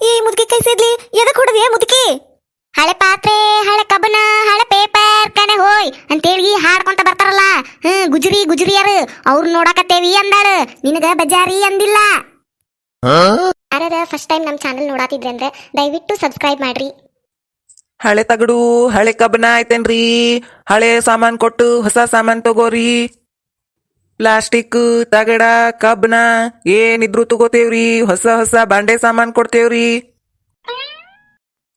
ಈ ಮುದುಕಿ ಕೈ ಸೇದ್ಲಿ. ಎದಕ್ ಹೊಡೆದಿ ಮುದುಕಿ? ಹಳೆ ಪಾತ್ರೆ ಹಳೆ ಕಬನ ಹಳೆ ಪೇಪರ್ ಕನೆ ಹೋಯ್. ಅಂತೇಳಿ ಹಾಡ್ಕೊಂತ ಬರ್ತಾರಲ್ಲ. ಹ್ಮ್ ಗುಜರಿ ಗುಜರಿಯರು. ಅವ್ರು ನೋಡಾಕತ್ತೇವಿ ಅಂದಾಳ. ನಿನಗ ಬಜಾರಿ ಅಂದಿಲ್ಲ. ಯಾರದ ಫಸ್ಟ್ ಟೈಮ್ ನಮ್ಮ ಚಾನಲ್ ನೋಡಾತಿದ್ರೆ ಅಂದ್ರೆ ದಯವಿಟ್ಟು ಸಬ್ಸ್ಕ್ರೈಬ್ ಮಾಡ್ರಿ. ಹಳೆ ತಗಡು ಹಳೆ ಕಬ್ಬನ ಐತೇನ್ರಿ ಹಳೆ ಸಾಮಾನ್ ಕೊಟ್ಟು ಹೊಸ ಸಾಮಾನ್ ತಗೋರಿ. ಪ್ಲಾಸ್ಟಿಕ್, ತಗಡ ಕಬ್ಬನ ಏನಿದ್ರು ತಗೋತೇವ್ರಿ. ಹೊಸ ಹೊಸ ಬಾಂಡೆ ಸಾಮಾನ್ ಕೊಡ್ತೇವ್ರಿ.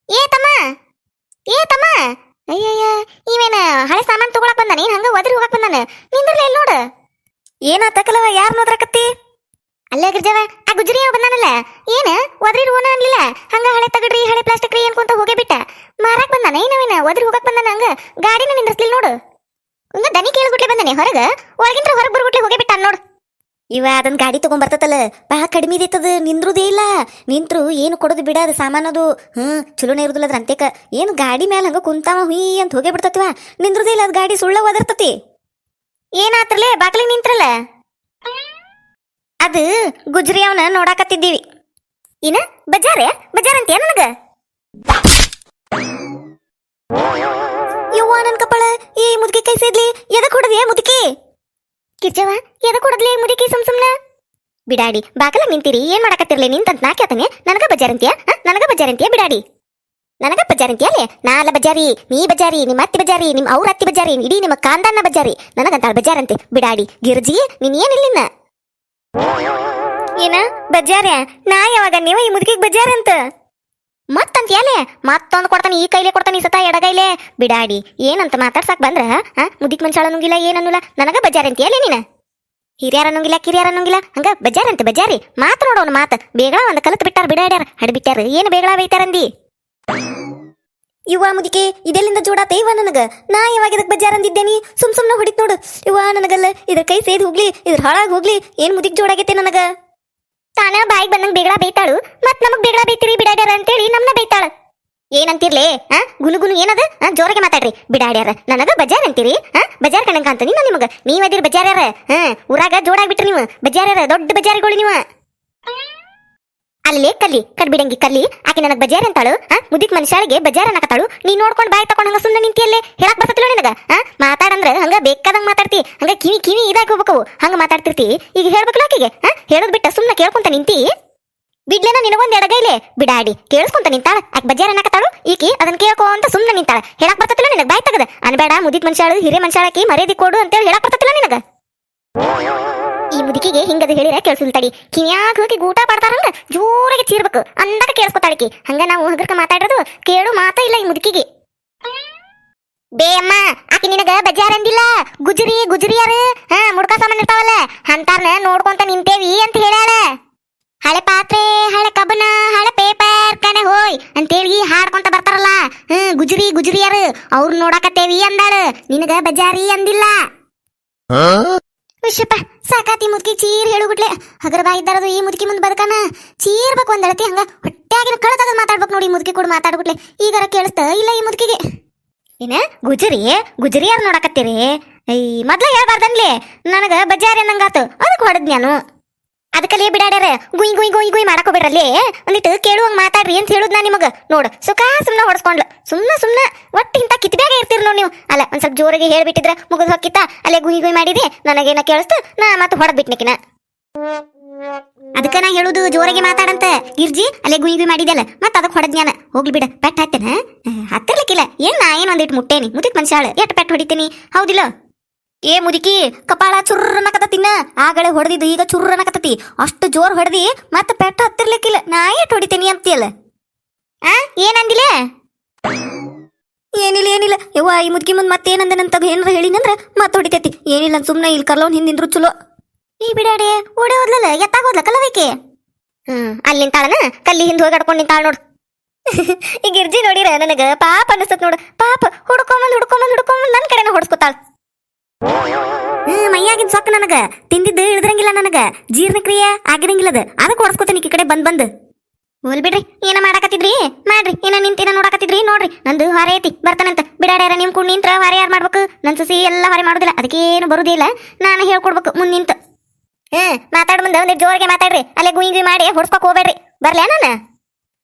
ಏ ತಮ್ಮ ಏ ತಮ್ಮ. ಅಯ್ಯಯ್ಯ, ಇವೇನ ಹಳೆ ಸಾಮಾನ್ ತಗೊಳಕ್ ಬಂದಾನ? ಏನ್ ಹಂಗ ಒದರಿ ಹೋಗಕ್ ಬಂದಾನ? ನಿಂದ್ರಲ್ಲ ನೋಡ. ನೋಡು ಏನಾತಕಲವ ಯಾರ್ ನೋದ್ರಕತ್ತಿ ಅಲ್ಲೇ ಗಿರ್ಜವ, ಆ ಗುಜರಿ ಬಂದಾನಲ್ಲ? ಏನ, ಒದರಿ ಓನ ಅನ್ಲಿಲ್ಲ? ಹಂಗ ಹಳೆ ತಗಡ್ರಿ, ಹಳೆ ಪ್ಲಾಸ್ಟಿಕ್ ರೀ ಅನ್ಕೊಂತ ಹೋಗೇ ಬಿಟ್ಟ. ಮಾರಾಕ್ ಬಂದಾನ? ಏನವೇನ ಒದರಿ ಹೋಗಕ್ ಬಂದಾನ ಹಂಗ? ಗಾಡಿನ ನಿಂದ್ರಸ್ಲಿಲ್ಲ ನೋಡು. ಹಂಗ ದನಿ ಕೇಳ್ಗುಟ್ಲೆ ಬಂದಾನೆ. ಹೊರಗ? ಒಳಗಿಂತ್ರ ಹೊರಗೆ ಬರ್ಗುಟ್ಲೆ ಹೋಗೇ ಬಿಟ್ಟ ನೋಡು. ಇವ ಅದನ್ ಗಾಡಿ ತಗೊಂಡ್ ಬರ್ತತಲ್ಲ ಬಹಳ ಕಡಿಮೆ ಇದೈತದ ನಿಂದ್ರುದೇ ಇಲ್ಲ. ನಿಂತ್ರು ಏನು ಕೊಡೋದು ಬಿಡ ಅದು ಸಾಮಾನದು ಹ್ಮ್ ಚಲೋನೇ ಇರುದಿಲ್ಲ ಅದ್ರ ಅಂತೆಕ. ಏನು ಗಾಡಿ ಮೇಲೆ ಹಂಗ ಕುಂತಾವ ಹುಯ್ ಅಂತ ಹೋಗೇ ಬಿಡ್ತತಿವ. ನಿಂದ್ರುದೇ ಇಲ್ಲ ಅದು ಗಾಡಿ ಸುಳ್ಳ ಒದರ್ತತಿ. ಏನಾತ್ರಲೇ ಬಾಕ್ಲಿಗೆ ನಿಂತ್ರಲ್ಲ? ಅದು ಗುಜ್ರಿ ಅವನ ನೋಡಾಕತ್ತಿದ್ದೀವಿ. ಏನ ಬಜಾರೇ? ಬಜಾರ್ ಅಂತೀಯ ನನಗ? ಹೊಡದಿಯ ಮುದುಕಿ! ಕಿರ್ಜವ ಎದ ಕೊಡದ್ಲೇ ಮುದುಕಿ ಸುಮ್ ಸುಮ್ನ? ಬಿಡಾಡಿ, ಬಾಕಲ ನಿಂತಿರಿ, ಏನ್ ಮಾಡಕತ್ತಿರ್ಲಿ ನಿಂತಂತ ನಾ ಕೇಳ್ತಾನೆ? ನನಗ ಬಜಾರಂತಿಯಾ? ನನಗ ಬಜಾರಂತಿಯ ಬಿಡಾಡಿ? ನನಗ ಬಜಾರಂತಿಯ ಅಂತೀಯ ಅಲ್ಲೇ ನಾ ಅಲ್ಲ ಬಜಾರಿ ನೀ ಬಜಾರಿ ನಿಮ್ಮ ಅತ್ತಿ ಬಜಾರಿ ನಿಮ್ ಅವ್ರ ಅತ್ತಿ ಬಜಾರಿ ಇಡೀ ನಿಮ್ಮ ಕಾಂದಣ್ಣ ಬಜಾರಿ ನನಗಂತಾಳ ಬಜಾರಂತೆ ಬಿಡಾಡಿ, ಗಿರ್ಜಿ, ನೀನ್ ಏನಿಲ್ಲಿನ ಏನ ಬಜಾರ್ಯ ನಾ ಯಾವಾಗ, ನೀವ ಈ ಮುದುಕಿಗೆ ಬಜಾರ್ ಅಂತ ಮತ್ತಂತ ಯಾಲೆ ಮತ್ತೊಂದು ಕೊಡ್ತಾನೆ ಈ ಕೈಲೇ ಕೊಡ್ತಾನೆ ಈ ಸತ ಎಡಗೈಲೆ? ಬಿಡಾಡಿ ಏನಂತ ಮಾತಾಡ್ಸಕ್ ಬಂದ್ರ ಹಾ ಮುದಿಕ್ ಮನ್ಸಾಳ ಅನ್ನಂಗಿಲ್ಲ ಏನನ್ನುಲ್ಲ ನನಗ ಬಜಾರ್ ಅಂತ ಯಾಲೆ ನೀನ? ಹಿರಿಯರ ನುಂಗಿಲ್ಲ ಕಿರಿಯರ ಅನ್ನಂಗಿಲ್ಲ ಹಂಗ ಬಜಾರ್ ಅಂತ ಬಜಾರಿ? ಮಾತು ನೋಡೋನು ಮಾತು. ಬೇಗಳ ಒಂದ್ ಕಲತ್ ಬಿಟ್ಟಾರ ಬಿಡಾಡ್ಯಾರ ಹಡ್ಬಿಟ್ಟಾರ ಏನು ಬೇಗಳ ಬೈತಾರಂದಿ ಯುವ ಮುದಿಕೆ ಇದೆಲ್ಲಿಂದ ಜೋಡಾತ ಇವ ನನಗ? ನಾ ಯಾವಾಗ ಇದಕ್ ಬಜಾರ್ ಅಂದಿದ್ದೇನಿ ಸುಮ್ ಸುಮ್ನ ಹೊಡಿತ್ ನೋಡು. ಇವ ನನಗಲ್ಲ ಇದ್ರ ಕೈ ಸೇದ್ ಹೋಗ್ಲಿ ಇದ್ರ ಹಾಳಾಗ್ ಹೋಗ್ಲಿ ಏನ್ ಮುದಿಕ್ ಜೋಡಾಗೈತೆ ನನಗ? ತಾನ ಬಾಯಿಗೆ ಬಂದಂಗ ಬೇಗಳ ಬೈತಾಳು ಮತ್ ನಮಗ್ ಬೇಗಳ ಬೈತಿರಿ ಬಿಡಾಡ್ಯಾರ ಅಂತೇಳಿ ನಮ್ನ ಬೈತಾಳ ಏನಂತಿರ್ಲಿ ಆ? ಗುನುಗುನು ಏನದ? ಜೋರಾಗೆ ಮಾತಾಡ್ರಿ. ಬಿಡಾಡ್ಯಾರ ನನಗ ಬಜಾರ್ ಅಂತೀರಿ? ಆ? ಬಜಾರ್ ಕಣಂಗ ಅಂತೀನಿ ನಾ ನಿಮಗ. ನೀವ್ ಅದಿರ್ ಬಜಾರ್ಯಾರ. ಹಾ ಊರಾಗ ಜೋಡಾಗ್ಬಿಟ್ರಿ ನೀವು. ಬಜಾರ್ಯಾರ, ದೊಡ್ಡ ಬಜಾರಿಗಳು ನೀವು. ಅಲ್ಲೇ ಕಲ್ಲಿ ಕಡ್ಬಿಡಂಗಿ ಕಲ್ಲಿ ಆಕೆ ನನಗೆ ಬಜಾರ್ ಅಂತಾಳು. ಆ, ಮುದಿಕ್ ಮನುಷ್ಯರಿಗೆ ಬಜಾರ್ ಅನ್ನಕತ್ತಾಳು. ನೀ ನೋಡ್ಕೊಂಡು ಬಾಯ್ ತಕೊಂಡಂಗ ಸುಮ್ಮನೆ ನಿಂತಿಯಲ್ಲೇ ಹೇಳಕ್ ಬರ್ತತಿಲ್ಲ ನಿನಗ? ಮಾತಾಡಂದ್ರ ಹಂಗ ಬೇಕಾದಂಗ ಮಾತಾಡ್ತಿ. ಹಂಗ ಕಿವಿ ಕಿವಿ ಇದಾಗಿ ಹೋಗ್ಬೇಕು. ಹಂಗ ಮಾತಾಡ್ತಿರ್ತಿ. ಈಗ ಹೇಳ್ಬೇಕಲ್ಲ ಆಕೆಗೆ? ಆ, ಹೇಳೋದ್ ಬಿಟ್ಟ ಸುಮ್ಮನೆ ಕೇಳ್ಕೊಂತ ನಿಂತಿ. ಬಿಡ್ಲೇನ ನಿನಗೊಂದು ಎಡಗೈಲೆ ಬಿಡಾಡಿ ಕೇಳಿಸ್ಕೊಂತ ನಿಂತಾಳ. ಆಕೆ ಬಜಾರ್ ಅನ್ನಕತ್ತಾಳು? ಈಕಿ ಅದನ್ನ ಕೇಳ್ಕೊಂತ ಸುಮ್ಮನೆ ನಿಂತಾಳ. ಹೇಳಕ್ ಬರ್ತತಿಲ್ಲ ನಿನಗ? ಬಾಯ್ ತಗದ. ಅನ್ಬೇಡ ಮುದಿಕ್ ಮನುಷ್ಯಾಳು, ಹಿರಿಯ ಮನುಷ್ಯಾಳಕಿ ಮರ್ಯಾದೆ ಕೊಡು ಅಂತೇಳಿ ಹೇಳಕ್ ಬರ್ತತಿಲ್ಲ ನಿನಗ? ಈ ಮುದುಕಿಗೆ ಹಿಂಗದ ಹೇಳಿರ ಕೇಳಿಸಿಲ್ ತಡಿ. ಕಿನ್ಯಾಗ ಹೋಗಿ ಊಟ ಪಾಡ್ತಾರಂಗ ಜೋರಾಗಿ ಚೀರ್ಬೇಕು. ಅಂದಾಗ ಕೇಳಿಸ್ಕೊತಾಳಕಿ ಹಂಗ ನಾವು ಹಗರ್ಕ ಮಾತಾಡಿರೋದು ಕೇಳು ಮಾತಾ ಇಲ್ಲ ಈ ಮುದುಕಿಗೆ. ಬೇ ಅಮ್ಮ, ಆಕಿ ನಿನಗ ಬಜಾರ್ ಅಂದಿಲ್ಲ? ಗುಜರಿ, ಗುಜರಿಯಾರ? ಹಾ, ಮುಡ್ಕ ಸಾಮಾನ್ ಇರ್ತಾವಲ್ಲ? ಅಂತಾರ್ನ ನೋಡ್ಕೊಂತ ನಿಂತೇವಿ ಅಂತ ಹೇಳ್ಯಾಳ. ಹಳೆ ಪಾತ್ರೆ ಹಳೆ ಕಬ್ಬನ ಹಳೆ ಪೇಪರ್ ಕಣೆ ಹೋಯ್ ಅಂತೇಳಿ ಹಾಡ್ಕೊಂತ ಬರ್ತಾರಲ್ಲ. ಹ್ಮ್ ಗುಜರಿ ಗುಜರಿಯಾರು ಅವ್ರು ನೋಡಕತ್ತೇವಿ ಅಂದಾಳ. ನಿನಗ ಬಜಾರಿ ಅಂದಿಲ್ಲ. ವಿಷಪ್ಪ ಸಾಕಾತಿ ಮುದುಕಿ ಚೀರ್ ಹೇಳ್ಬಿಟ್ಲೆ ಹಗರ ಬಾಯಿ ಇದ್ದಾರದು ಈ ಮುದುಕಿ ಮುಂದೆ ಬದುಕನ. ಚೀರ್ಬೇಕು ಒಂದಳತಿ ಹಂಗ ಹೊಟ್ಟೆಯಾಗಿನ ಕಳತಾಗ ಮಾತಾಡ್ಬೇಕು ನೋಡಿ ಮುದುಕಿ ಕೂಡ ಮಾತಾಡ್ಬಿಟ್ಲೆ ಈಗಾರ ಕೇಳಿಸ್ತ ಇಲ್ಲ ಈ ಮುದುಕಿಗೆ. ಏನ ಗುಜರಿ? ಗುಜರಿ ಯಾರು ನೋಡಕತ್ತೀರಿ ಮೊದ್ಲ ಹೇಳ್ಬಾರ್ದನ್ಲಿ. ನನಗ ಬಜಾರಿ ಅನ್ನಂಗಾತು. ಅದಕ್ಕೆ ಹೊಡೆದ್ ನಾನು ಅದಕ್ಕಲ್ಲೇ ಬಿಡಾಡ್ಯಾರ, ಗುಯ್ ಗುಯ್ ಗುಯ್ ಗುಯ್ ಮಾಡಕೋಬೇಡ್ರಲ್ಲಿ ಒಂದಿಟ್ಟು ಕೇಳುವಂಗ ಮಾತಾಡ್ರಿ ಅಂತ ಹೇಳುದ್ ನಾ ನಿಮಗ. ನೋಡು, ಸುಖ ಸುಮ್ನ ಹೊಡ್ಸ್ಕೊಂಡ್ಲ. ಸುಮ್ಮನೆ ಸುಮ್ನ, ಒಟ್ಟ ಇಂತ ಕಿತ್ಬ್ಯಾಗ ಇರ್ತೀರಿ ನೋಡಿ ನೀವು. ಅಲ್ಲ, ಒಂದ್ ಸ್ವಲ್ಪ ಜೋರಾಗಿ ಹೇಳ್ಬಿಟ್ಟಿದ್ರ ಮುಗಿದ್ ಹೊಕ್ಕಿತ್ತ ಅಲ್ಲೇ ಗುಯ್ ಗುಯ್ ಮಾಡಿದೆ, ನನಗೇನ ಕೇಳಿಸ್ತು? ನಾ ಮತ್ತೆ ಹೊಡೆದ್ ಬಿಟ್ನಿಕಿನ ಅದಕ್ಕ ನಾ ಹೇಳುದು ಜೋರಾಗಿ ಮಾತಾಡಂತ. ಗಿರ್ಜಿ, ಅಲ್ಲೇ ಗುಯ್ ಗುಯ್ ಮಾಡಿದ್ಯಲ್ಲ, ಮತ್ತ ಅದಕ್ಕೆ ಹೊಡೆದ್ ಜ್ಞಾನ ಹೋಗ್ಲಿ ಬಿಡ ಪೆಟ್ ಹಾಕ್ತೇನೆ? ಹತ್ತಿರ್ಲಿಕ್ಕಿಲ್ಲ. ಏನ್ ನಾ ಏನ್ ಒಂದಿಟ್ಟು ಮುಟ್ಟೇನಿ? ಮುದಿಕ್ ಮನುಷ್ಯಾಳ, ಎಟ್ ಪೆಟ್ ಹೊಡಿತೀನಿ? ಹೌದಿಲ್ಲ? ಏ ಮುದುಕಿ, ಕಪಾಳ ಚುರ್ರನಕತ್ತಿನ ಆಗಳೆ ಹೊಡೆದಿದ್ದು ಈಗ ಚುರ್ರನಕತತಿ ಅಷ್ಟು ಜೋರ್ ಹೊಡೆದಿ, ಮತ್ತೆ ಪೆಟ್ಟ ಹತ್ತಿರ್ಲಿಕ್ಕಿಲ್ಲ. ನಾ ಏಟ್ ಹೊಡಿತೀನಿ ಅಂತೀಯಲ್ಲ? ಆ, ಏನಂದಿಲ್ಲ? ಏನಿಲ್ಲ ಏನಿಲ್ಲ. ಯವ್ವ, ಈ ಮುದುಕಿ ಮುಂದ್ ಮತ್ತೇನಂದನಂತ ಏನಾರ ಹೇಳಿನಂದ್ರ ಮತ್ತೆ ಹೊಡಿತೈತಿ. ಏನಿಲ್ಲ ಸುಮ್ಮನೆ ಇಲ್ಲಿ ಕರ್ಲೋನ್ ಹಿಂದಿಂದ್ರು ಚಲೋ. ಈ ಬಿಡಾಡೆ, ಓಡೆ ಹೋದ್ಲಲ್ಲ, ಎತ್ತಾಗ ಹೋದ್ಲ ಕಲ್ಲವೇಕೆ ಹ್ಮ್ ಅಲ್ಲಿ ನಿಂತಾಳನ ಕಲ್ಲಿ ಹಿಂದ್ ಹೋಗಿ ಆಡ್ಕೊಂಡ್ ನಿಂತಾಳ ನೋಡು. ಈ ಗಿರ್ಜಿ ನೋಡಿರ, ನನಗ ಪಾಪ ಅನಿಸ್ತತ್ ನೋಡು. ಪಾಪ ಹುಡ್ಕೊಂಬಂದ್ ಹುಡ್ಕೊಂಬಂದ್ ಹುಡ್ಕೊಂಬಂದ್ ನನ್ ಕಡೆನ ಹೊಡ್ಸ್ಕೊತಾಳ. ಹ್ಮ್, ಮೈಯಾಗಿನ ಸೊಕ್ಕ ನನಗ. ತಿಂದಿದ್ದು ಇಳಿದ್ರಂಗಿಲ್ಲ ನನಗ. ಜೀರ್ಣಕ್ರಿಯೆ ಆಗಿರಂಗಿಲ್ಲದ. ಅದಕ್ಕೆ ಹೊಡ್ಸ್ಕೊತೀನಿ ಈ ಕಡೆ ಬಂದ್ ಬಂದ್. ಹೋಲ್ ಬಿಡ್ರಿ, ಏನ ಮಾಡಾಕತ್ತಿದ್ರಿ? ಮಾಡ್ರಿ, ಏನ ನಿಂತಿನ ನೋಡಾಕತ್ತಿದ್ರಿ? ನೋಡ್ರಿ, ನಂದು ಹೊರೆ ಐತಿ, ಬರ್ತಾನಂತ. ಬಿಡಾಡ್ಯಾರ, ನಿಮ್ ಕೂಡ ನಿಂತ್ರ ಹೊರೆ ಯಾರು ಮಾಡ್ಬೇಕು? ನನ್ ಸಸಿ ಎಲ್ಲ ಹೊರೆ ಮಾಡುದಿಲ್ಲ, ಅದಕ್ಕೇನು ಬರುದಿಲ್ಲ. ನಾನು ಹೇಳ್ಕೊಡ್ಬೇಕು, ಮುಂದ್ ನಿಂತ. ಹ್ಮ್, ಮಾತಾಡ್ ಮುಂದೆ ಒಂದಿಟ್ಟು ಜೋರಿಗೆ ಮಾತಾಡ್ರಿ. ಅಲ್ಲೇ ಗುಯಿ ಗುಯಿ ಮಾಡಿ ಹೊಡ್ಸ್ಕೊಕ್ ಹೋಗ್ಬೇಡ್ರಿ. ಬರ್ಲೇ ನಾನು?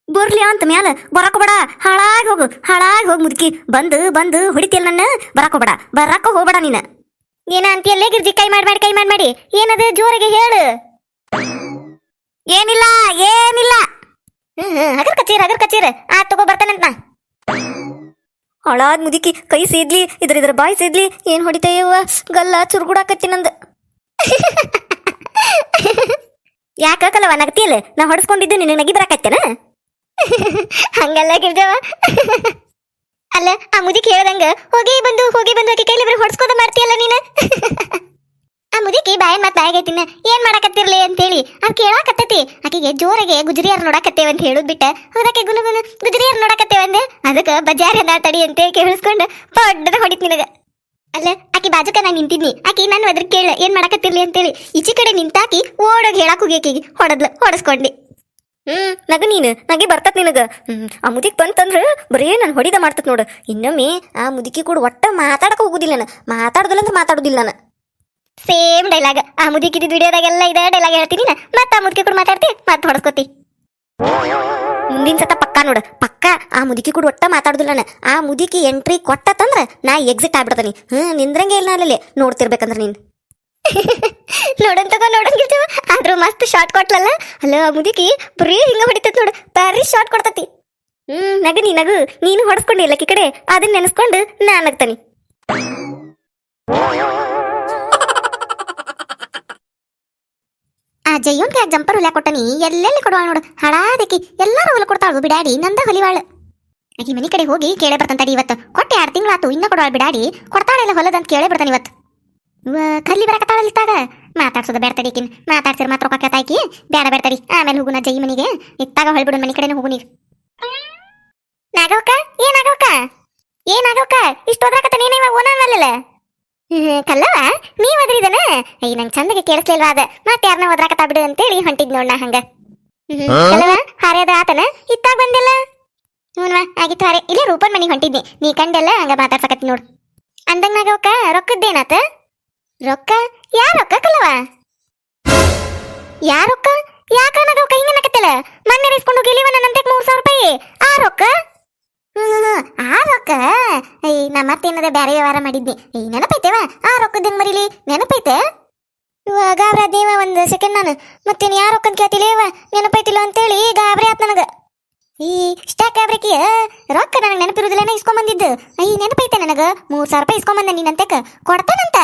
ಬರ್ಲಿ ಅಂತ ಮ್ಯಾಲ ಬರಾಕೋಬೇಡ ಹಾಳಾಗಿ ಹೋಗು, ಹಾಳಾಗಿ ಹೋಗಿ ಮುದುಕಿ. ಬಂದು ಬಂದು ಹೊಡಿತಿಯಲ್ಲ ನನ್ನ? ಬರಾಕೋಬೇಡ ಬರಾಕ ಹೋಗ್ಬೇಡ ನೀನ. ಏನ ಅಂತೀಯಲ್ಲೇ ಗಿರ್ಜಿ ಕೈ ಮಾಡಿ ಮಾಡಿ, ಕೈ ಮಾಡಿ ಮಾಡಿ. ಏನದ? ಜೋರಿಗೆ ಹೇಳು. ಏನಿಲ್ಲ ಏನಿಲ್ಲ. ಹ್ಮ್ ಹ್ಮ್, ಹಗರ್ ಕಚೀರ್ ಹಗರ್ ಕಚೀರ್. ಆ, ತಗೋ ಬರ್ತಾನಂತ ಹಾಳಾದ್ ಮುದುಕಿ, ಕೈ ಸೇದ್ಲಿ ಇದ್ರ ಇದ್ರ ಬಾಯಿ ಸೇದ್ಲಿ ಏನ್ ಹೊಡಿತೇಯವ್ವ ಗಲ್ಲ ಚುರುಗುಡಾಕತ್ತಿ ನಂದು. ಯಾಕ ಕಲವ ನಗತಿಯಲ್ಲ? ನಾ ಹೊಡ್ಸ್ಕೊಂಡಿದ್ದು, ನಿನಗೆ ನಗಿ ಬರಾಕತ್ತೇನ ಹಂಗಲ್ಲ ಗಿರ್ಜವ. ಅಲ್ಲ, ಆ ಮುದಿಕ್ ಹೇಳ್ದಂಗ ಹೋಗಿ ಬಂದು ಹೋಗಿ ಬಂದು ಆಕೆ ಕೈಲಿ ಬರೀ ಹೊಡ್ಸ್ಕೋದ ಮಾಡ್ತೀಯಲ್ಲ ನೀನು? ಆ ಮುದಿಕಿ ಬಾಯನ್ ಮತ್ತೆ ಬಾಯಾಗೈತಿನ ಏನ್ ಮಾಡಕತ್ತಿರ್ಲಿ ಅಂತೇಳಿ. ಅವ್ ಕೇಳಾಕತ್ತೈತಿ, ಆಕೆಗೆ ಜೋರಾಗೆ ಗುಜರಿಯಾರ್ ನೋಡಾಕತ್ತೇವ ಅಂತ ಹೇಳುದ್ ಬಿಟ್ಟ. ಹೋದಕ್ಕೆ ಗುನು ಗುನು ಗುಜರಿಯಾರ್ ನೋಡಕತ್ತೇವ ಅಂದೆ? ಅದಕ್ಕ ಬಜಾರ್ ಅದ ತಡಿ ಅಂತ ಕೇಳಿಸ್ಕೊಂಡು ಪಡ್ಡದ ಹೊಡಿತ್ ನಿನಗ. ಅಲ್ಲ, ಆಕಿ ಬಾಜುಕ ನಾ ನಿಂತಿದ್ನಿ, ಆಕಿ ನಾನು ಅದ್ರ ಕೇಳ ಏನ್ ಮಾಡಕತ್ತಿರ್ಲಿ ಅಂತೇಳಿ. ಈಚೆ ಕಡೆ ನಿಂತಾಕಿ ಓಡೋಗಿ ಹೇಳಕ್ ಹೋಗಿ ಆಕಿಗೆ, ಹೊಡದ್ಲ, ಹೊಡಸ್ಕೊಂಡಿ. ಹ್ಮ್, ನಗ ನೀನು, ನಗೆ ಬರ್ತತ್ ನಿನಗ. ಹ್ಮ್, ಆ ಮುದಿಕ್ ಬಂತಂದ್ರ ಬರೀ ನಾನು ಹೊಡಿದ ಮಾಡ್ತತ್ ನೋಡು. ಇನ್ನೊಮ್ಮೆ ಆ ಮುದುಕಿ ಕೂಡ ಒಟ್ಟ ಮಾತಾಡಕ ಹೋಗುದಿಲ್ಲ ನಾನು. ಮಾತಾಡುದಿಲ್ಲ ಅಂದ್ರೆ ಮಾತಾಡುದಿಲ್ಲ ನಾನು. ಸೇಮ್ ಡೈಲಾಗ್ ಆ ಮುದುಕಿದ ವಿಡಿಯೋದಾಗೆಲ್ಲ ಇದೇ ಡೈಲಾಗ್ ಹೇಳ್ತೀನಿ ನಾ ಮತ್ತ ಆ ಮುದುಕಿ ಕೂಡ ಮಾತಾಡ್ತಿ, ಮತ್ತೆ ಹೊಡಸ್ಕೊತಿ. ಮುಂದಿನ ಸತ ಪಕ್ಕ ನೋಡು. ಪಕ್ಕ, ಆ ಮುದುಕಿ ಕೂಡ ಒಟ್ಟ ಮಾತಾಡುದಿಲ್ಲ ನಾನು. ಆ ಮುದುಕಿ ಎಂಟ್ರಿ ಕೊಟ್ಟತಂದ್ರ ನಾ ಎಕ್ಸಿಟ್ ಆಗ್ಬಿಡ್ತೀನಿ. ಹ್ಮ್, ನಿಂದ್ರಂಗೆ ಇಲ್ಲ ಅಲ್ಲಿ. ನೋಡ್ತಿರ್ಬೇಕಂದ್ರ ನೀನ್. ನೋಡನ್ ತಗೋ, ನೋಡನ್ ಆದ್ರೂ ಮಸ್ತ್ ಶಾರ್ಟ್ ಕೊಟ್ಲಲ್ಲ? ಅಲ್ಲ, ಮುದುಕಿ, ಬರೀ ಹಿಂಗ ಹೊಡಿತೈತಿ ನೋಡು. ಬಾರಿ ಶಾರ್ಟ್ ಕೊಡ್ತತಿ. ಹ್ಮ್, ನಗು ನೀ, ನಗು. ನೀನು ಹೊಡ್ಸ್ಕೊಂಡಿಲ್ಲ ಈ ಕಡೆ. ಅದನ್ನ ನೆನೆಸ್ಕೊಂಡು ನಾ ನಗ್ತಾನಿ. ಆ ಜಯ್ಯೋನ್ ಯಾಕೆ ಜಂಪರ್ ಹೊಲ್ಯಾಕ ಕೊಟ್ಟನಿ. ಎಲ್ಲೆಲ್ಲಿ ಕೊಡುವ ನೋಡು. ಹಳಾದಕಿ ಎಲ್ಲಾರು ಹೊಲ ಕೊಡ್ತಾಳು ಬಿಡಾಡಿ. ನಂದ ಹೊಲಿವಾಳು. ಆಕಿ ಮನೆ ಕಡೆ ಹೋಗಿ ಕೇಳೇ ಬರ್ತಂತಾಡಿ ಇವತ್ತು. ಕೊಟ್ಟೆ ಆರು ತಿಂಗಳಾತು ಇನ್ನ ಕೊಡುವ ಬಿಡಾಡಿ. ಕೊಡ್ತಾಳೆಲ್ಲ ಹೊಲದಂತ ಕೇಳೇ ಬರ್ತಾನೆ ಇವತ್ತು. ಇವ ಕರ್ಲಿ ಬರಕತ್ತಾಳಲ್ಲ ಇತ್ತಾಗ ಮಾತಾಡ್ಸೋದ ಬೇಡ್ತಡಿ ಆಕಿನ್ ಮಾತಾಡ್ಸಿರ್ ಮಾತ್ರ ರೊಕ್ಕ ಕೇಳ್ತಾಕಿ ಬೇಡ ಬೇಡ್ತಡಿ. ಆಮೇಲೆ ಹೋಗುನ ಜೈ ಮನಿಗೆ. ಇತ್ತಾಗ ಹೊಳ್ಬಿಡು ಮನಿ ಕಡೆನೇ ಹೋಗು ನೀರು ನಾಗವಕ್ಕ ಏನಾಗವಕ್ಕ ಏನಾಗವಕ್ಕ ಇಷ್ಟು ಹೋದ್ರಾಕತ್ತ ನೀನೇ ಇವಾಗ ಓನಲ್ಲ ಕಲ್ಲವ ನೀವ್ ಅದ್ರಿದನ ಅಯ್ಯ ನಂಗೆ ಚಂದಗೆ ಕೇಳಿಸ್ಲಿಲ್ವಾ ಅದ. ಮತ್ತೆ ಯಾರನ್ನ ಹೋದ್ರಾಕತ್ತ ಬಿಡು ಅಂತೇಳಿ ಹೊಂಟಿದ್ ನೋಡ್ ನಾ ಹಂಗ. ಕಲ್ಲವ ಹಾರ್ಯದ ಆತನ? ಇತ್ತಾಗ ಬಂದಿಲ್ಲ? ಹ್ಞೂನ್ವಾ ಆಗಿತ್ತು ಹಾರೆ. ಇಲ್ಲೇ ರೂಪನ್ ಮನಿಗೆ ಹೊಂಟಿದ್ನಿ. ನೀ ಕಂಡೆಲ್ಲ ಹಂಗ ಮಾತಾಡ್ಸಕತ್ತಿ ನೋಡು. ಅಂದಂಗ ನಾಗವಕ್ಕ ರೊಕ್ಕದ್ದೇನಾತ? ರೊಕ್ಕ? ಯಾ ರೊಕ್ಕ ಕಲವ ಯಾ ರೊಕ್ಕ? ಯಾಕ ನಾಗವಕ್ಕ ಹಿಂಗ ನಕತ್ತಲ್ಲ ಮೊನ್ನೆ ಇಸ್ಕೊಂಡು ಹೋಗಿಲಿವ ನನ್ನಂತೆ ಮೂರು ಸಾವಿರ ರೂಪಾಯಿ. ಆ ರೊಕ್ಕ. ಆ ರೊಕ್ಕ? ಐ ನಾ ಮತ್ತೇನದ ಬ್ಯಾರೆ ವ್ಯವಹಾರ ಮಾಡಿದ್ನಿ. ಈ ನೆನಪೈತೆವ? ಆ ರೊಕ್ಕದ ಹೆಂಗ್ ಮರಿಲಿ? ನೆನಪೈತೆ? ಇವಾಗ ದೇವ, ಒಂದು ಸೆಕೆಂಡ್ ನಾನು. ಮತ್ತೇನ್ ಯಾ ರೊಕ್ಕನ್ ಕೇಳ್ತಿಲೇವ ನೆನಪೈತಿಲ್ಲ ಅಂತೇಳಿ ಗಾಬ್ರಿ ಆತ್ ನನಗೆ. ಈ ಸ್ಟಾಕ್ ಗಾಬ್ರಿಕಿಯ ರೊಕ್ಕ ನನಗೆ ನೆನಪಿರುದಿಲ್ಲ ಇಸ್ಕೊಂಬಂದಿದ್ದು. ಐ ನೆನಪೈತೆ ನನಗೆ? ಮೂರ್ ಸಾವಿರ ರೂಪಾಯಿ ಇಸ್ಕೊಂಬಂದ ನೀನಂತೆಕ ಕೊಡ್ತಾನಂತ?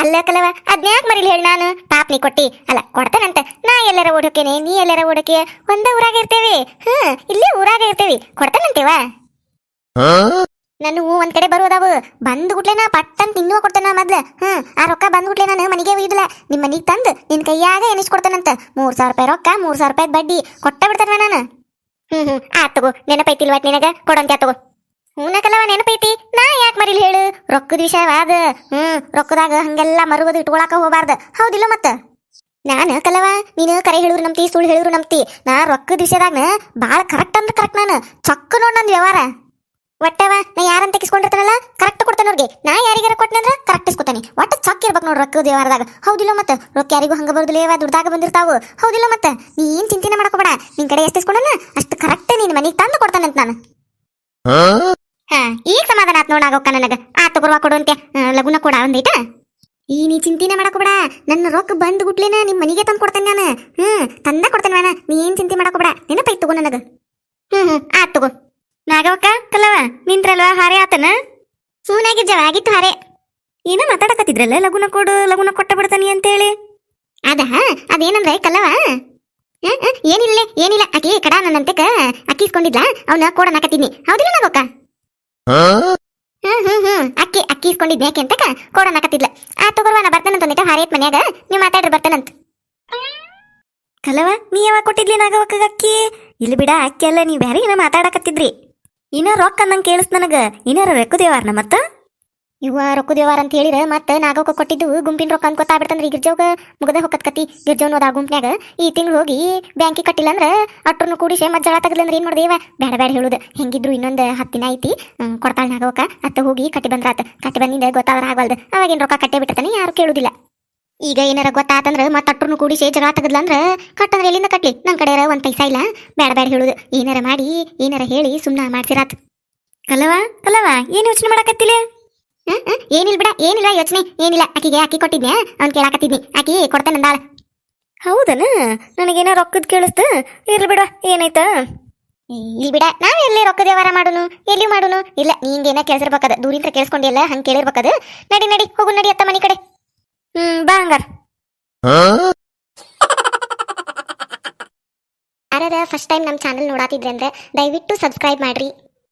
ಅಲ್ಲ ಕಲವ ಅದ್ನ್ಯಾಕ್ ಮರಿಲಿ ಹೇಳಿ ನಾನು? ಪಾಪ್ ನೀ ಕೊಟ್ಟಿ. ಅಲ್ಲ ಕೊಡ್ತಾನಂತ. ನಾ ಎಲ್ಲರ ಓಡೋಕೇನೆ ನೀ ಎಲ್ಲರ ಓಡೋಕೆ. ಒಂದ ಊರಾಗ ಇರ್ತೇವಿ. ಹ್ಮ್ ಇಲ್ಲೇ ಊರಾಗ ಇರ್ತೇವಿ. ಕೊಡ್ತೇನಂತೇವ? ನಾನು ಒಂದ್ ಕಡೆ ಬರುವುದಾವು. ಬಂದ್ ಗುಟ್ಲೆ ನಾ ಪಟ್ಟಂತ ತಿನ್ನುವ ಕೊಡ್ತಾನ ಮೊದ್ಲ. ಹ್ಮ್ ಆ ರೊಕ್ಕ ಬಂದ್ ಗುಟ್ಲೆ ನಾನು ಮನೆಗೆ ಒಯ್ದಿಲ್ಲ ನಿಮ್ ಮನಿಗ್ ತಂದ್ ನಿನ್ ಕೈಯಾಗ ಎನಿಸ್ಕೊಡ್ತಾನಂತ ಮೂರ್ ಸಾವಿರ ರೂಪಾಯಿ ರೊಕ್ಕ ಮೂರ್ ಸಾವಿರ ರೂಪಾಯಿ ಬಡ್ಡಿ. ಕೊಟ್ಟ ಬಿಡ್ತಾನ ನಾನು? ಹ್ಮ್ ಹ್ಮ್. ಆ ತಗೋ ನೆನಪೈತಿಲ್ವ ನಿನಗ? ಕೊಡಂತ ತಗೋ. ಹೂನಕಲ್ಲವ ನೆನಪೈತಿ? ನಾ ಯಾಕೆ ಮರಿಲಿ ಹೇಳು? ರೊಕ್ಕದ ವಿಷಯವಾದ ಹ್ಮ್, ರೊಕ್ಕದಾಗ ಹಂಗೆಲ್ಲ ಮರುಗದು ಇಟ್ಕೊಳಕ ಹೋಗಬಾರ್ದು. ಹೌದಿಲ್ಲ ಮತ್ತ? ನಾನು ಕಲವ ನೀನು ಕರೆ ಹೇಳಿದ್ರು ನಂಬ್ತಿ, ಸುಳ್ಳು ಹೇಳಿದ್ರು ನಂಬ್ತಿ. ನಾ ರೊಕ್ಕದ ವಿಷಯದಾಗ ಭಾಳ ಕರೆಕ್ಟ್ ಅಂದ್ರೆ ಕರೆಕ್ಟ್ ನಾನು. ಚೊಕ್ಕ ನೋಡ್ ನಂದು ವ್ಯವಹಾರ. ಒಟ್ಟವ ನಾ ಯಾರಂತ ಕಿಸ್ಕೊಂಡಿರ್ತಾನಲ್ಲ ಕರೆಕ್ಟ್ ಕೊಡ್ತಾನೆ ಅವ್ರಿಗೆ. ನಾ ಯಾರಿಗಾರ ಕೊಟ್ಟನಂದ್ರೆ ಕರೆಕ್ಟ್ ಇಸ್ಕೊತಾನೆ. ಒಟ್ಟ ಚಕ್ ಇರ್ಬೇಕು ನೋಡಿ ರೊಕ್ಕದ ವ್ಯವಹಾರದಾಗ. ಹೌದಿಲ್ಲ ಮತ್ತೆ? ರೊಕ್ಕ ಯಾರಿಗೂ ಹಂಗ ಬರುದಿಲ್ಲ ದುಡ್ದಾಗ ಬಂದಿರ್ತಾವು. ಹೌದಿಲ್ಲ ಮತ್ತೆ? ನೀನ್ ಚಿಂತೆನೆ ಮಾಡ್ಕೋಬೇಡ ನಿನ್ ಕಡೆ ಎಷ್ಟು ಇಸ್ಕೊಂಡನ, ಅಷ್ಟು ಕರೆಕ್ಟ್ ನಿನ್ ಮನೆಗೆ ತಂದು ಕೊಡ್ತಾನಂತ ನಾನು. ಹಾ, ಈಗ ಸಮಾಧಾನ ಆತ್ ನೋಡಾಗೋಕ ನನಗ. ಆ ಗುರುವ ಕೊಡು ಅಂತೆ ಲಗುನ ಕೊಡ ಒಂದೈತ ಈ ನೀ ಚಿಂತಿನ ಮಾಡಕೋಬೇಡ ನನ್ನ ರೊಕ್ಕ ಬಂದ್ ಗುಟ್ಲೇನ ನಿಮ್ಮ ಮನೆಗೆ ತಂದು ಕೊಡ್ತೇನೆ ನಾನು. ಹ್ಮ್, ತಂದ ಕೊಡ್ತೇನೆ ನಾನು ನೀ ಏನ್ ಚಿಂತೆ ಮಾಡಕೋಬೇಡ ನೆನಪೈ ತಗೋ ನನಗ. ಹ್ಮ್ ಹ್ಮ್, ಆತ್ ತಗೋ. ನಾಗವಕ್ಕ ಕಲ್ಲವ ನಿಂತ್ರಲ್ವಾ ಹಾರೆ ಆತನ? ಸೂನಾಗಿಜ್ಜವ ಆಗಿತ್ತು ಹಾರೆ. ಏನೋ ಮಾತಾಡಕತ್ತಿದ್ರಲ್ಲ? ಲಗುನ ಕೊಡು, ಲಗುನ ಕೊಟ್ಟ ಬಿಡ್ತಾನಿ ಅಂತೇಳಿ. ಅದ ಅದೇನಂದ್ರೆ ಕಲ್ಲವ ಏನಿಲ್ಲ ಏನಿಲ್ಲ. ಆಕಿ ಕಡ ನನ್ನಂತೆ ಅಕ್ಕಿ ಇಸ್ಕೊಂಡಿದ್ಲ ಅವನ ಕೊಡ ನಾಕತ್ತಿದ್ನಿ ಹೌದಿಲ್ಲ ನಾಗವಕ್ಕ? ಅಕ್ಕಿ ಅಕ್ಕಿ ಇಸ್ಕೊಂಡಿದ್ದೆ ಯಾಕೆ ಅಂತಕ ಕೊಡೋಣ ಹಾಕತ್ತಿದ್ಲ. ಆ ತಗೋರ್ವ ನಾ ಬರ್ತಾನಂತ ಒಂದಿಟ ಹಾರೇತ್ ಮನ್ಯಾಗ. ನೀವು ಮಾತಾಡ್ರಿ, ಬರ್ತಾನಂತ. ಕಲವ, ನೀ ಯಾವಾಗ ಕೊಟ್ಟಿದ್ಲಿ ನಾಗವಕ್ಕ ಅಕ್ಕಿ? ಇಲ್ಲಿ ಬಿಡ, ಅಕ್ಕಿ ಅಲ್ಲ, ನೀವು ಬ್ಯಾರೆ ಏನೋ ಮಾತಾಡಕತ್ತಿದ್ರಿ? ಇನ್ನ ರೊಕ್ಕ ನಂಗೆ ಕೇಳಿಸ್ ನನಗ. ಇನ್ನಾರ ರೊಕ್ಕದೇವಾರ್ನ ಮತ್ತ? ಇವ ವ್ಯವಹಾರ ಅಂತ ಹೇಳಿರ, ಮತ್ತೆ ನಾಗೋಕ ಕೊಟ್ಟಿದ್ದು ಗುಂಪಿನ ರೊಕ್ಕ ಅಂತ ಗೊತ್ತಾಗ್ಬಿಡ್ತಂದ್ರಿ ಗಿರ್ಜೋಗ ಮುಗದ ಹೊಕ್ಕತ್ ಕತಿ ಹೋದ ಗುಂಪ್ನ್ಯಾಗ. ಈ ತಿಂಗಳು ಹೋಗಿ ಬ್ಯಾಂಕಿಗೆ ಕಟ್ಟಿಲ್ಲ ಅಂದ್ರ ಅಟ್ರನ್ನು ಕೂಡಿಸಿ ಮತ್ ಜಳ ತಗದ್ಲಂದ್ರ ಏನ್ ಮಾಡ್ದೇವ ಬೇಡ ಬೇಡ ಹೇಳುದು. ಹೆಂಗಿದ್ರು ಇನ್ನೊಂದು ಹತ್ತು ದಿನ ಐತಿ. ಕೊಡ್ತಾಳೆ ನಾಗವಕ್ಕ ಅತ್ತ ಹೋಗಿ ಕಟ್ಟಿ ಬಂದ್ರಾತ. ಕಟ್ಟಿ ಬಂದಿಂದ ಗೊತ್ತಾದ್ರ ಆಗವಲ್ದು. ಅವಾಗೇನ್ ರೊಕ್ಕ ಕಟ್ಟೇ ಬಿಟ್ಟತಾನೆ ಯಾರು ಕೇಳುದಿಲ್ಲ. ಈಗ ಏನಾರ ಗೊತ್ತಾತಂದ್ರ ಮತ್ತ ಅಟ್ರನ್ನು ಕೂಡಿಸಿ ಜಗಳ ಅಂದ್ರೆ ಕಟ್ಟಂದ್ರೆ ಎಲ್ಲಿಂದ ಕಟ್ಲಿ? ನನ್ ಕಡೆ ಒಂದ್ ಪೈಸಾ ಇಲ್ಲ. ಬೇಡ ಬೇಡ ಹೇಳುದು. ಏನಾರ ಮಾಡಿ, ಏನಾರ ಹೇಳಿ ಸುಮ್ನ ಮಾಡ್ಸಿರಾತ್. ಕಲವ ಕಲವ, ಏನ್ ಯೋಚನೆ ಮಾಡಕತ್ತಿಲ್ಲ ಏನಿಲ್ಲ ಬಿಡ ಏನಿಲ್ಲ ಯೋಚನೆ ಏನಿಲ್ಲ. ಆಕಿಗೆ ಅಕ್ಕಿ ಕೊಟ್ಟಿದ್ನ್ಯಾ ಅವ್ನ್ ಕೇಳಾಕತ್ತಿದ್ನಿ. ಆಕಿ ಕೊಡ್ತೇನಂದಾಳ ಹೌದನ? ನನಗೇನೋ ರೊಕ್ಕದ್ ಕೇಳಿಸ್ತ. ಇರ್ಲಿ ಬಿಡ ಏನಾಯ್ತ? ಇಲ್ಲಿ ಬಿಡ. ನಾವ್ ಎಲ್ಲಿ ರೊಕ್ಕದ ವ್ಯವಹಾರ ಮಾಡುನು? ಎಲ್ಲಿ ಮಾಡುನು? ಇಲ್ಲ ನಿಂಗೇನ ಕೇಳಿಸಿರ್ಬೇಕದ. ದೂರಿಂದ ಕೇಳಿಸ್ಕೊಂಡಿಲ್ಲ ಹಂಗ್ ಕೇಳಿರ್ಬೇಕದ. ನಡಿ ನಡಿ ಹೋಗು ನಡಿ ಅತ್ತ ಮನಿ ಕಡೆ. ಹ್ಮ್ ಬಾ ಹಂಗಾರ. ಅರದ ಫಸ್ಟ್ ಟೈಮ್ ನಮ್ಮ ಚಾನಲ್ ನೋಡಾತಿದ್ರೆ ಅಂದ್ರೆ ದಯವಿಟ್ಟು ಸಬ್ಸ್ಕ್ರೈಬ್ ಮಾಡ್ರಿ.